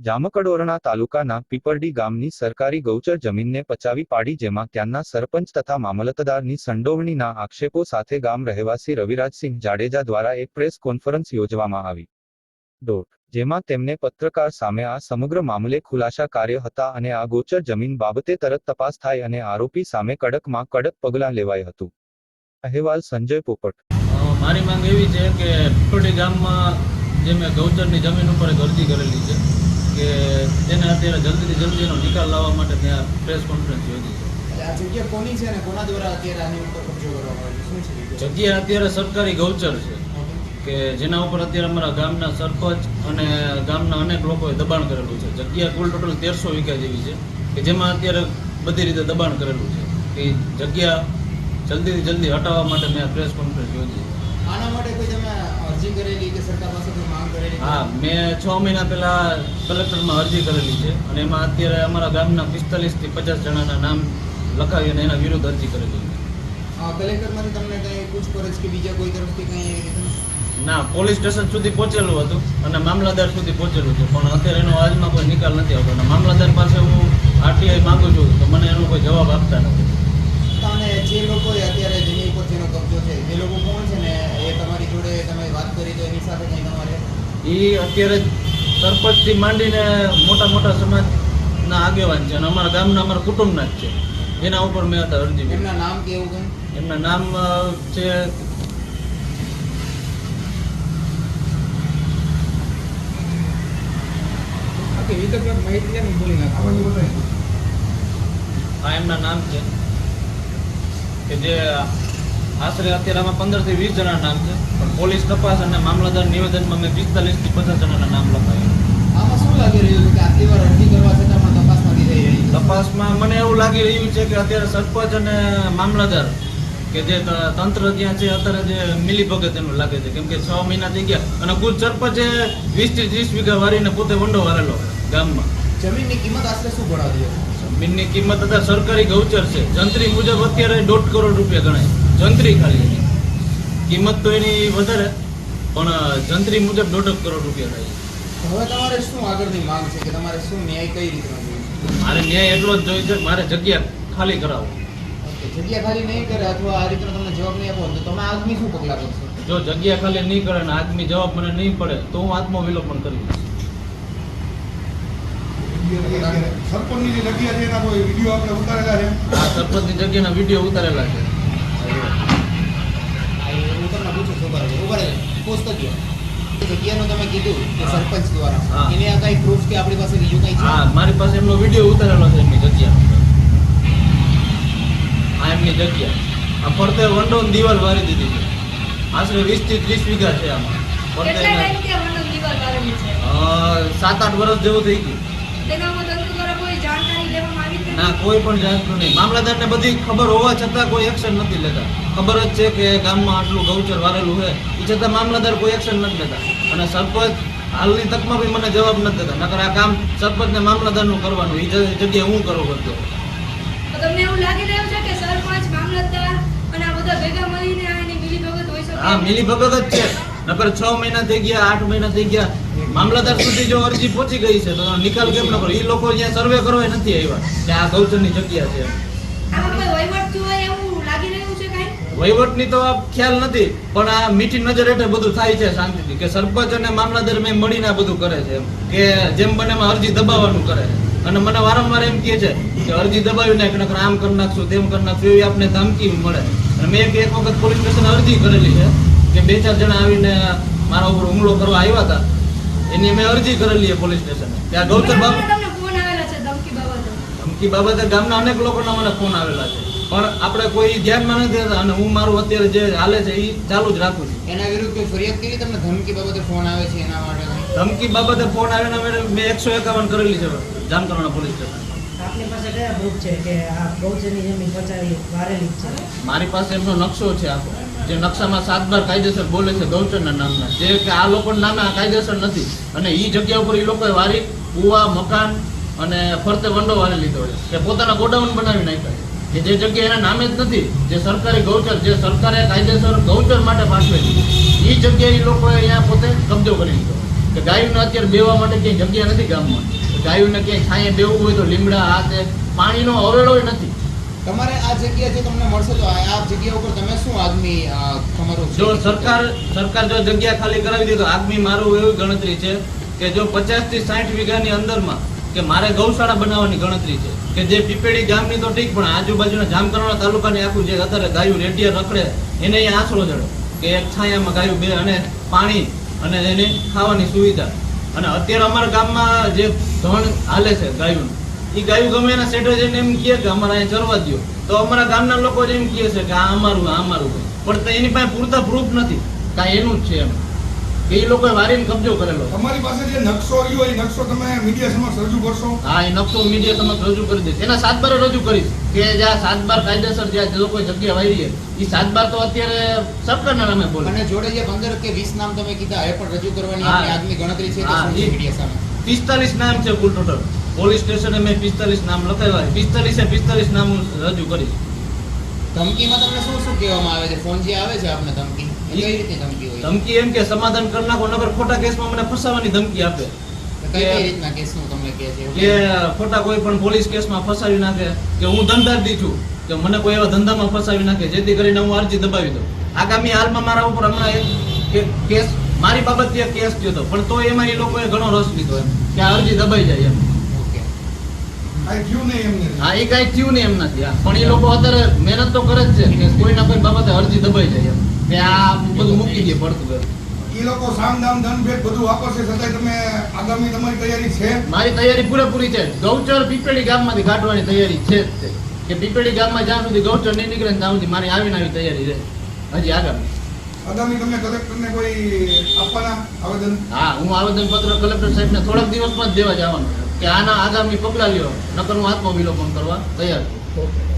જામકડોરણા તાલુકાના પીપરડી ગામની સરકારી ગૌચર જમીનને પચાવી પાડી જેમાં ત્યાંના સરપંચ તથા મામલતદારની સંડોવણીના આક્ષેપો સાથે ગામ રહેવાસી રવિરાજસિંહ જાડેજા દ્વારા એક પ્રેસ કોન્ફરન્સ યોજવામાં આવી. ડોટ, જેમાં તેમને પત્રકાર સામે આ સમગ્ર મામલે ખુલાસા કાર્ય હતા અને આ ગોચર જમીન બાબતે તરત તપાસ થાય અને આરોપી સામે કડકમાં કડક પગલાં લેવાય હતું. અહેવાલ સંજય પોપટ. મારી માંગ એવી છે કે ગામમાં જે મેં ગૌચરની જમીન ઉપર અરજી કરેલી છે કે તેને અત્યારે જલ્દીથી જલ્દી એનો નિકાલ લાવવા માટે ત્યાં પ્રેસ કોન્ફરન્સ યોજી છે. આ જગ્યા કોની છે અને કોના દ્વારા અત્યારે આની ઉપર કબજો કરવામાં આવ્યો છે? જગ્યા? અત્યારે સરકારી ગૌચર છે. કે જેના ઉપર અત્યારે અમારા ગામના સરપંચ અને ગામના અનેક લોકોએ દબાણ કરેલું છે. જગ્યા કુલ ટોટલ તેરસો વીઘા જેવી છે કે જેમાં અત્યારે બધી રીતે દબાણ કરેલું છે. કે જગ્યા જલ્દીથી જલ્દી હટાવવા માટે મેં પ્રેસ કોન્ફરન્સ યોજી આના માટે કોઈ તમે અરજી કરેલી કે સરકાર પાસેથી માંગ કરેલી? હા મેં છ મહિના પહેલા કલેક્ટરમાં અરજી કરેલી છે અને એમાં અત્યારે અમારા ગામના પિસ્તાલીસથી પચાસ જણાના નામ લખાવી અને એના વિરુદ્ધ અરજી કરેલી કલેક્ટરમાંથી તમને કંઈ પૂછપરછ કે બીજા કોઈ તરફથી કંઈ ના પોલીસ સ્ટેશન સુધી પહોંચેલું હતું અને મામલાદાર સુધી પહોંચેલું હતું પણ અત્યારે એનો આજમાં કોઈ નિકાલ નથી આવતો. અને મામલાદાર પાસે હું આરટીઆઈ માંગુ છું તો મને એનો કોઈ જવાબ આપતા નથી. અને જે લોકોએ અત્યારે જેની ઉપર જેનો કબજો છે એ લોકો કોણ છે ને એ તમારી જોડે તમે વાત કરી તો એની સાથે કંઈ તમારે એ અત્યારે સરપંચથી માંડીને મોટા મોટા સમાજના આગેવાન છે અને અમારા ગામના અમારા કુટુંબના જ છે. એના ઉપર મેં અત્યારે અરજી એમના નામ કે કંઈ એમના નામ છે આ એમના નામ છે. કે જે આશરે અત્યારે આમાં પંદરથી વીસ જણા નામ છે. પણ પોલીસ તપાસ અને મામલતદાર નિવેદનમાં મેં પિસ્તાલીસથી પચાસ જણાના નામ લખાવ્યા આમાં શું લાગી રહ્યું કે આટલી વાર અરજી કરવા છતાં પણ તપાસ નથી થઈ રહી તપાસમાં મને એવું લાગી રહ્યું છે કે અત્યારે સરપંચ અને મામલતદાર કે જે તંત્ર ત્યાં છે અત્યારે જે મિલી ભગત એનું લાગે છે. કેમ કે છ મહિના થઈ ગયા અને કુલ સરપંચે વીસથી ત્રીસ વીઘા વારીને પોતે વંડો વારેલો ગામમાં. જમીનની કિંમત આશરે શું ભણાવી જમીનની કિંમત અત્યારે સરકારી ગૌચર છે. જંત્રી મુજબ અત્યારે દોઢ કરોડ રૂપિયા ગણાય. જંત્રી ખાલી હતી. કિંમત તો એની વધારે પણ જંત્રી મુજબ દોઢ કરોડ રૂપિયા થાય હવે તમારે શું આગળની માંગ છે કે તમારે શું ન્યાય કઈ રીતે મારે ન્યાય એટલો જ જોઈએ છે મારે જગ્યા ખાલી કરાવો જગ્યા ખાલી નહીં કરે અથવા આ રીતનો તમને જવાબ નહીં આપો તો તમે આદમી શું પગલાં કરશો? જો જગ્યા ખાલી નહીં કરે ને આદમી જવાબ મને નહીં પડે તો હું આત્મવિલોપન કરી દઈશ સરપંચની જે જગ્યા છે એના કોઈ વીડિયો આપણે ઉતારેલા છે? આ સરપંચની જગ્યાના વીડિયો ઉતારેલા છે. કીધું કે સરપંચ દ્વારા. એને આ કઈ પ્રૂફ કે આપણી પાસે બીજું કઈ છે? હા મારી પાસે એમનો વીડિયો ઉતારેલો છે એમની જગ્યા. આ એમની જગ્યા. આ ફરતે વંડો દીવાલ દિવાલ વારી દીધી છે. આશરે વીસથી ત્રીસ વીઘા છે આમાં. ફરતે સાત આઠ વર્ષ જેવું થઈ ગયું તેના ઉપર તંત્ર દ્વારા કોઈ જાણકારી લેવામાં આવી હતી ના કોઈ પણ જાતનું નહીં. મામલતદારને બધી ખબર હોવા છતાં કોઈ એક્શન નથી લેતા. ખબર જ છે કે ગામમાં આટલું ગૌચર વારેલું છે. એ છતાં મામલતદાર કોઈ એક્શન નથી લેતા. અને સરપંચ હાલની તકમાં બી મને જવાબ નથી દેતા. નકર આ કામ સરપંચને મામલતદારનું કરવાનું એ જગ્યાએ હું કરવો પડતો? તમને એવું લાગી રહ્યું છે કે સરપંચ મામલતદાર અને આ બધા ભેગા મળીને આ મિલીભગત હોઈ શકે? હા મિલી ભગત જ છે. નકર છ મહિના થઈ ગયા આઠ મહિના થઈ ગયા મામલતદાર સુધી જો અરજી પહોંચી ગઈ છે તો નિકાલ કેમ ન કરો? એ લોકો અહીંયા સર્વે કરવા નથી આવ્યા. કે આ ગૌચરની જગ્યા છે. વહીવટની તો ખ્યાલ નથી પણ આ મીઠી નજર હેઠળ બધું થાય છે શાંતિથી કે સરપંચ અને મામલતદાર મેં મળીને બધું કરે છે. કે જેમ બને અરજી દબાવવાનું કરે છે. અને મને વારંવાર એમ કહે છે કે અરજી દબાવી નાખ નકર આમ કરી નાખશું તેમ કરી નાખશું એવી આપને ધમકી મળે. અને મેં એક એક વખત પોલીસ સ્ટેશન અરજી કરેલી છે કે બે ચાર જણા આવીને મારા ઉપર હુમલો કરવા આવ્યા હતા. એની મેં અરજી કરેલી પોલીસ સ્ટેશને. ત્યાં ગૌતર ગૌચર બાબત તમને ફોન આવેલા છે ધમકી બાબતે. બાબતે ગામના અનેક લોકોના મને ફોન આવેલા છે. પણ આપણે કોઈ ધ્યાનમાં નથી દેતા અને હું મારું અત્યારે જે હાલે છે એ ચાલુ જ રાખું છું. એના વિરુદ્ધ કોઈ ફરિયાદ કરી તમને ધમકી બાબતે ફોન આવે છે એના માટે ધમકી બાબતે ફોન આવેલા મેં મેં એકસો એકાવન કરેલી છે જામકરણા પોલીસ સ્ટેશન. આપની પાસે કયા પ્રૂફ છે કે આ ગૌચરની જમીન પચાવી વારેલી છે? મારી પાસે એમનો નકશો છે આખો. જે નકશામાં સાત બાર કાયદેસર બોલે છે ગૌચરના નામના. જે કે આ લોકોના નામે આ કાયદેસર નથી. અને એ જગ્યા ઉપર એ લોકોએ વારી, કુવા, મકાન અને ફરતે વંડો વાળી લીધો છે. કે પોતાના ગોડાઉન બનાવી નાખ્યા કે જે જગ્યા એના નામે જ નથી, જે સરકારી ગૌચર, જે સરકારે કાયદેસર ગૌચર માટે પાઠવેલી એ જગ્યાએ એ લોકોએ અહીંયા પોતે કબજો કરી લીધો. કે ગાયોને અત્યારે બેવા માટે ક્યાંય જગ્યા નથી ગામમાં. ગાયોને ક્યાંય છાંયે બેવું હોય તો લીમડા, આ તે પાણીનો અવેલોય નથી. તમારે આ જગ્યા જે તમને મળશે તો આ જગ્યા ઉપર તમે શું આદમી તમારું જો સરકાર સરકાર જો જગ્યા ખાલી કરાવી દે તો આદમી મારું એવી ગણતરી છે કે જો પચાસથી સાઠ વીઘાની અંદરમાં કે મારે ગૌશાળા બનાવવાની ગણતરી છે, કે જે પીપેડી ગામની તો ઠીક, પણ આજુબાજુના જામકરવાડા તાલુકાની આખું જે અત્યારે ગાયું રેડિયા રખડે, એને અહીંયા આશરો જડે કે એક છાયામાં ગાયું, બે અને પાણી અને એને ખાવાની સુવિધા. અને અત્યારે અમારા ગામમાં જે ધણ હાલે છે ગાયું એ ગાયું ગમે એના સેઠો છે એમ કહે કે અમારા અહીંયા ચરવા દો તો અમારા ગામના લોકો જ એમ કહે છે કે આ અમારું આ અમારું પણ એની પાસે પૂરતા પ્રૂફ નથી. કાંઈ એનું જ છે એમ. કે એ લોકોએ વારીને કબજો કરેલો. તમારી પાસે જે નકશો રહ્યો એ નકશો તમે મીડિયા સમક્ષ રજૂ કરશો? હા એ નકશો મીડિયા સમક્ષ રજૂ કરી દઈશ. એના સાત બાર રજૂ કરીશ. કે જ્યાં સાત બાર કાયદેસર જ્યાં જે લોકો જગ્યા વાયરી છે એ સાત બાર તો અત્યારે સરકારના નામે બોલે. અને જોડે જે પંદર કે વીસ નામ તમે કીધા એ પણ રજૂ કરવાની હા. આગની ગણતરી છે મીડિયા સામે? પિસ્તાલીસ નામ છે કુલ ટોટલ પોલીસ સ્ટેશને મેં પિસ્તાલીસ નામ લખાવ્યા પિસ્તાલીસે પિસ્તાલીસ નામ હું રજૂ કરીશ. ધમકીમાં તમને શું શું કહેવામાં આવે છે? ફોન જે આવે છે આપને ધમકી? કઈ રીતે ધમકી હોય? ધમકી એમ કે સમાધાન કરી નાખો નગર ખોટા કેસમાં મને ફસાવાની ધમકી આપે. કઈ કઈ રીતના કેસનું તમને કહે છે? કે ખોટા કોઈ પણ પોલીસ કેસમાં ફસાવી નાખે કે હું ધંધાર્થી છું કે મને કોઈ એવા ધંધામાં ફસાવી નાખે જેથી કરીને હું અરજી દબાવી દઉં. આગામી હાલમાં મારા ઉપર હમણાં એક કેસ મારી બાબતથી એક કેસ થયો હતો. પણ તો એમાં એ લોકોએ ઘણો રસ લીધો એમ કે આ અરજી દબાઈ જાય એમ ઓકે કાંઈ થયું નહીં એમને હા એ કઈ થયું નહીં એમ નથી પણ એ લોકો અત્યારે મહેનત તો કરે જ છે કે કોઈ ના કોઈ બાબતે અરજી દબાઈ જાય એમ. કે આ બધું મૂકી દે પડતું એ લોકો સામ દામ ધન ભેદ બધું વાપરશે છતાંય તમે આગામી તમારી તૈયારી છે? મારી તૈયારી પૂરેપૂરી છે. ગૌચર પીપેડી ગામમાંથી કાઢવાની તૈયારી છે જ કે પીપેડી ગામમાં જ્યાં સુધી ગૌચર નહીં નીકળે ને ત્યાં સુધી મારી આવીને આવી તૈયારી છે હજી આગામી. આગામી તમે કલેક્ટરને કોઈ આપવાના આવેદન? હા હું આવેદન પત્ર કલેક્ટર સાહેબને થોડાક દિવસમાં જ દેવા જવાનું. કે આના આગામી પગલાં લ્યો નકર હું આત્મવિલોપન કરવા તૈયાર છું.